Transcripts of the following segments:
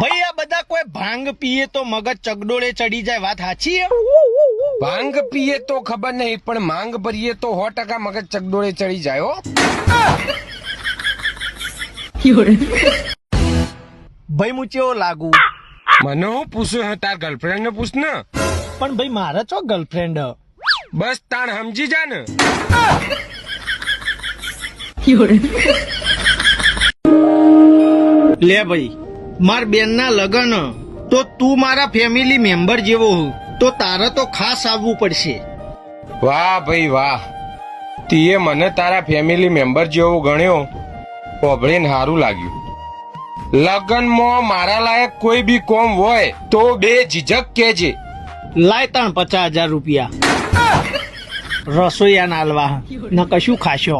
ભાઈ આ બધા કોઈ ભાંગ પીએ તો મગજ ચગડોળે ચડી જાય વાત સાચી ભાંગ પીએ તો ખબર નહીં પણ માંગ ભરીએ તો સો ટકા મગજ ચકડોળે ચડી જાય હો. ભાઈ હું ચેવો લાગુ? મને હું પૂછું હે તાર ગર્લફ્રેન્ડ ને પૂછ ને. પણ ભાઈ મારા ચો ગર્લફ્રેન્ડ બસ તાણ સમજી જા ને. લે ભાઈ માર બેનના લગન. તો તું મારા ફેમિલી મેમ્બર જેવો હું. તો તારે તો ખાસ આવવું પડશે. વાહ ભાઈ વાહ. તીએ મને તારા ફેમિલી મેમ્બર જેવો ગણ્યો. ઓભળીને સારું લાગ્યું. લગ્નમાં મારા લાયક કોઈ બી કોમ હોય તો બે ઝીઝક કેજે લાય તણ પચાસ હજાર રૂપિયા. રસોઈયા નાલવા ન કશું ખાશો.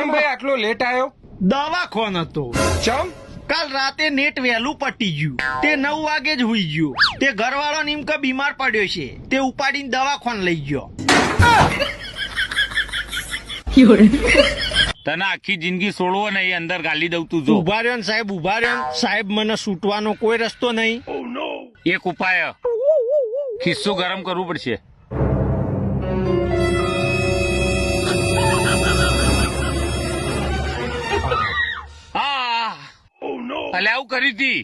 ચમ ભાઈ આટલો લેટ આવ્યો દવાખોન હતો. ચમ? કાલ રાતે નેટ વહેલું પટી ગયું. તે નવ વાગે જ હુઈ ગયો. તે ઘરવાળો નીમકે બીમાર પડ્યો છે. તે ઉપાડીને દવાખોન લઈ ગયો. તને આખી જિંદગી છોડવો નહીં અંદર ગાલી દઉં તું જો. ઊભા રહ્યો ને સાહેબ ઊભા રહ્યો સાહેબ મને છૂટવાનો કોઈ રસ્તો નહીં. એક ઉપાય. ખિસ્સો ગરમ કરવું પડશે. અલે આવું કરી હતી.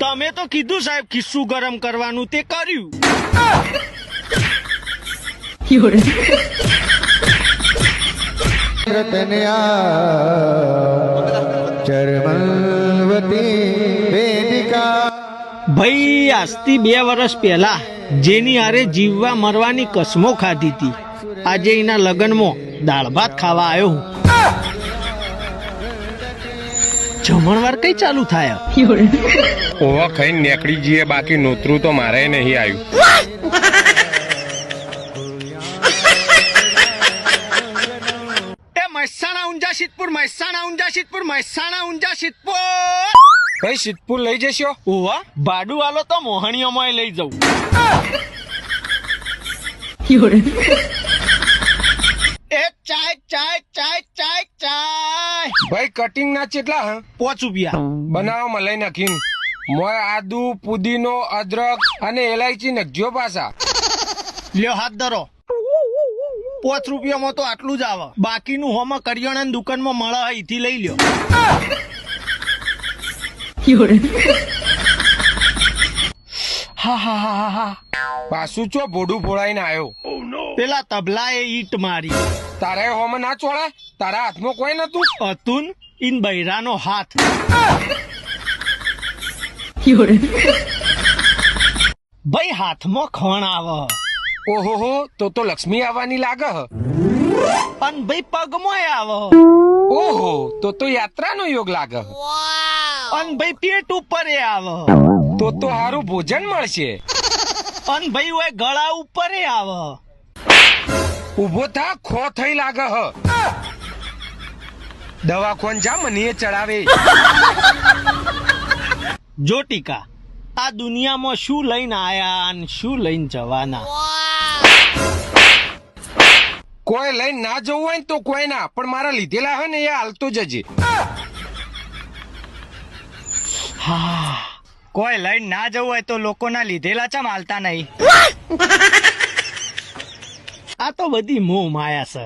તમે તો કીધું સાહેબ ખિસ્સું ગરમ કરવાનું તે કર્યું. ભાઈ આજથી બે વર્ષ પહેલા જેની હારે જીવવા મરવાની કસમો ખાધી હતી. આજે એના લગ્નમાં દાળ ભાત ખાવા આવ્યો હું. જમણવાર કઈ ચાલુ થાય? ઓવા ખાઈને નીકળી જઈએ બાકી નોતરું તો મારે નહીં આવ્યું. મહેસાણા ઊંઝા સિદ્ધપુર મહેસાણા ઊંઝા સિદ્ધપુર મહેસાણા ઊંઝા સિદ્ધપુર. કઈ સિદ્ધપુર લઈ જશો? ઓવા ભાડું આલો તો મોહણીઓમાં લઈ જવું. ભાઈ કટિંગ ના કેટલા હા? પોચ રૂપિયા. બનાવો મલાઈ નાખીને. મોય આદુ પુદીનો અદરક અને એલાયચી નખજો પાછા. લ્યો હાથ ધરો. પોચ રૂપિયામાં તો આટલું જ આવે. બાકીનું હોમાં કરિયાણાની દુકાનમાં મળે અહીંથી લઈ લ્યો. હા હા હા હા હા. પાછું ચો ભોડું ફોડાઈને આવ્યો પેલા તબલા એ ઈટ મારી. તારે હોમાં ના ચોળે? તારા હાથમાં કોઈ નતું? અતુન ઇન બૈરાનો હાથ. ભાઈ હાથમાં ખણ આવ. ઓહો હો તો તો લક્ષ્મી આવવાની લાગે અને ભાઈ પગમાં આવ. ઓહો તો તો યાત્રાનો યોગ લાગે હ. ભાઈ પેટ ઉપર આવ. તો તો હારું ભોજન મળશે. અન ભાઈ ઓય ગળા ઉપર આવે. ઊભો થા ખો થઈ લાગે હ. દવા કોણ જા મને ચડાવે. જો ટીકા આ દુનિયામાં શું લઈને આયા અને શું લઈને જવાના? કોઈ લઈને ના જવું હોય ને તો કોઈ ના પણ મારા લીધેલા હે ને એ હાલતો જજે કોઈ લઈને ના જવું હોય તો લોકોના લીધેલા ચમ હાલતા નહીં? આ તો બધી મોહ માયા છે.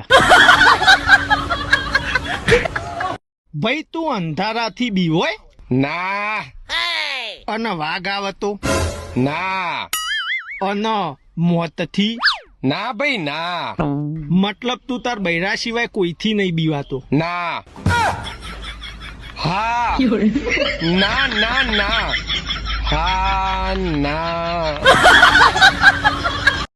ભાઈ તું અંધારાથી બીવોય ના. અને વાઘ આવતો ના. અને મોતથી? ના ભાઈ ના. મતલબ તું તાર બૈરા સિવાય કોઈથી નહીં બીવાતો? ના. હા. ના ના ના. હા ના.